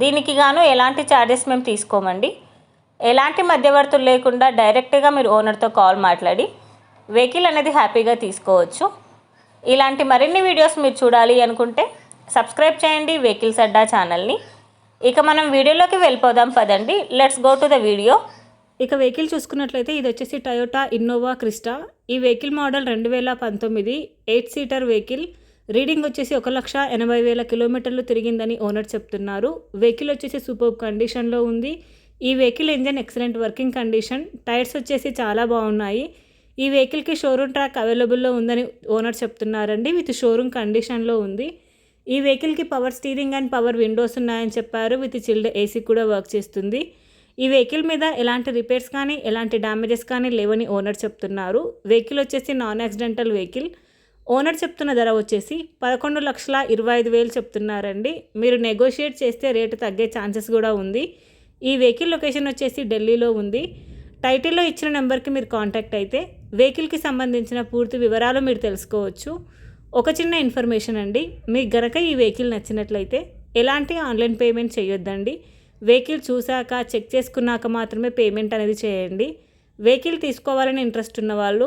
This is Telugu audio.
దీనికి గాను ఎలాంటి ఛార్జెస్ మేము తీసుకోమండి. ఎలాంటి మధ్యవర్తులు లేకుండా డైరెక్ట్గా మీరు ఓనర్తో కాల్ మాట్లాడి వెహికల్ అనేది హ్యాపీగా తీసుకోవచ్చు. ఇలాంటి మరిన్ని వీడియోస్ మీరు చూడాలి అనుకుంటే సబ్స్క్రైబ్ చేయండి వెహికల్స్ అడ్డా ఛానల్ని ఇక మనం వీడియోలోకి వెళ్ళిపోదాం పదండి. Let's go to the video ఇక వెహికల్ చూసుకున్నట్లయితే ఇది వచ్చేసి టయోటా ఇన్నోవా క్రిస్టా ఈ వెహికల్ మోడల్ రెండు వేల పంతొమ్మిది ఎయిట్ సీటర్ వెహికల్ రీడింగ్ వచ్చేసి ఒక లక్ష ఎనభై వేల కిలోమీటర్లు తిరిగిందని ఓనర్ చెప్తున్నారు. వెహికల్ వచ్చేసి సూపర్ కండిషన్లో ఉంది. ఈ vehicle engine excellent working condition. Tyres వచ్చేసి చాలా బాగున్నాయి. ఈ వెహికల్కి షోరూమ్ ట్రాక్ అవైలబుల్లో ఉందని ఓనర్ చెప్తున్నారండి. విత్ షోరూమ్ కండిషన్లో ఉంది. ఈ వెహికల్కి power steering and power windows ఉన్నాయని చెప్పారు. విత్ చిల్డ్ ఏసీ కూడా వర్క్ చేస్తుంది. ఈ వెహికల్ మీద ఎలాంటి రిపేర్స్ కానీ ఎలాంటి డ్యామేజెస్ కానీ లేవని ఓనర్ చెప్తున్నారు. వెహికల్ వచ్చేసి నాన్ యాక్సిడెంటల్ వెహికల్. ఓనర్ చెప్తున్న ధర వచ్చేసి పదకొండు లక్షల ఇరవై ఐదు వేలు చెప్తున్నారండి. మీరు నెగోషియేట్ చేస్తే రేటు తగ్గే ఛాన్సెస్ కూడా ఉంది. ఈ వెహికల్ లొకేషన్ వచ్చేసి ఢిల్లీలో ఉంది. టైటిల్లో ఇచ్చిన నెంబర్కి మీరు కాంటాక్ట్ అయితే వెహికల్కి సంబంధించిన పూర్తి వివరాలు మీరు తెలుసుకోవచ్చు. ఒక చిన్న ఇన్ఫర్మేషన్ అండి మీకు గనక ఈ వెహికల్ నచ్చినట్లయితే ఎలాంటి ఆన్లైన్ పేమెంట్ చేయొద్దండి. వెహికల్ చూశాక చెక్ చేసుకున్నాక మాత్రమే పేమెంట్ అనేది చేయండి. వెహికల్ తీసుకోవాలని ఇంట్రెస్ట్ ఉన్న వాళ్ళు